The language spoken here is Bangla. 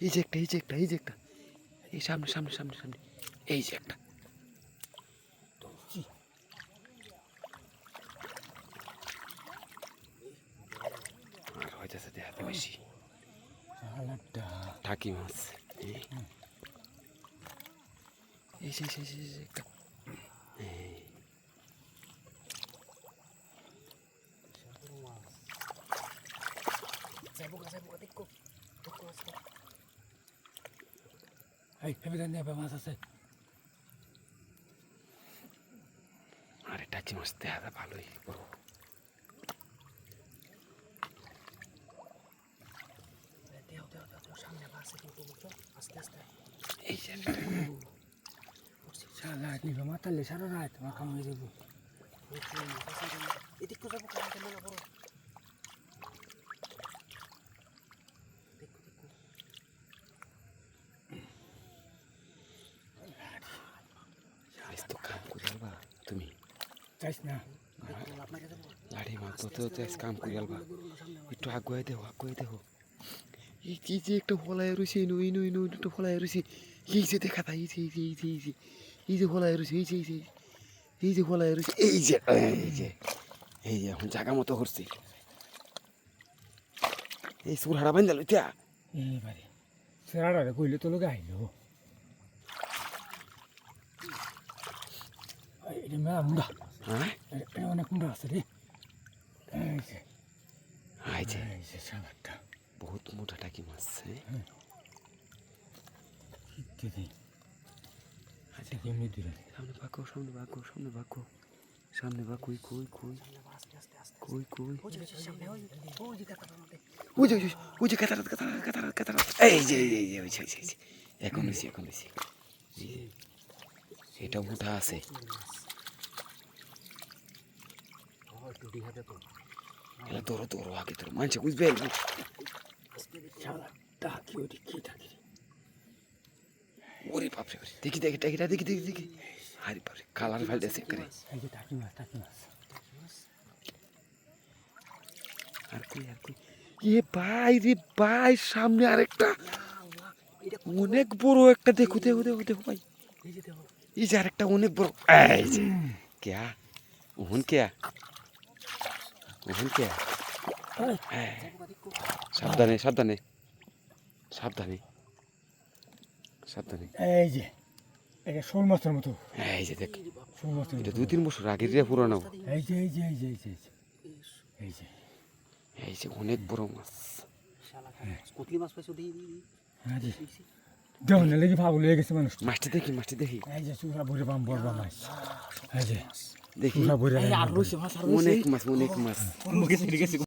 এই যে একটা এই যে একটা এই যে একটা। এই সামনে সামনে সামনে সামনে। এই যে একটা। আর হইতেছে দেখাতে বেশি টাকি মাছ। এই। এই যে একটা। এই ভেবে দেন নেবে মাছ আছে। আরে টাকি মাছ দেখা ভালোই বড়। এই নিবে মাতালে সারা রাত হয়ে যাব। এদিক যাব কালকে মেলা বড় আজ তো কাম করে আলবা তুমি চাইস না লাড়ি মাছ তো আজ কাম করে আলবা একটু আগুয়াই দেও আগুয়াই দেও এই যে একটা হলায় রয়েছে ইনু ইনু ইনু একটা হলায় রয়েছে এই যে দেখা তা এই যে এই যে এই যে এই যে। এই যে হলায় রয়েছে এই যে এই যে। এই যে হলায় রয়েছে এই যে এই যে। এই যে এখন জায়গা মতো করছি এই সুর হারা বান্ধা লইতা এইবারে সেরাটা কইলে তো লোক আইলো এটা মেলা এটা অনেক মুন্ডা আছে রে। এই যে। এই বহুত মোটা টাকি মাছ হ্যাঁ। আচ্ছা কেমনি দূরে। সামনে বাঁকো সামনে বাঁকো সামনে বাঁকো। সামনে বা কই কই কই? ওই যে ওই কাতারাত কাতারাত কাতারাত কাতারাত। এই এই ওই। এখন হয়েছে এখন হয়েছে এটা মোটা আছে একটু ডিহাতে তো এলা দৌড়ো দৌড়ো আগে তোর মানছে বুঝবে ওরে বাপরে ওরে দেখি দেখি দেখি দেখি দেখি দেখি আরে বাপরে কালার করে মাছ টাকি মাছ আর কই আর কই এ ভাই রে ভাই সামনে আরেকটা অনেক বড় একটা দেখো দেখো দেখো দেখো ভাই এই যে দেখো এই যে আরেকটা অনেক বড় এই যে কেয়া ওহন কেয়া হ্যাঁ সাবধানে সাবধানে সাবধানে সাবধানে এই যে এটা শোল মাছের মতো এই যে দেখ শোল মাছের এটা দুই তিন বছর আগের রে পুরানো এই যে এই যে এই যে এই যে এই যে এই যে অনেক বড় মাছ শালা কুতলি মাছ পাইছো দিই দিই হ্যাঁ জি দেহ লেগে ভাবু লেগে গেছে মানুষ মাছটা দেখি মাছটা দেখি। এই যে চুরা ভরে পাম বড় মাছ। এই যে দেখি। চুরা ভরে আর রইছে মাছ আর অনেক মাছ অনেক মাছ।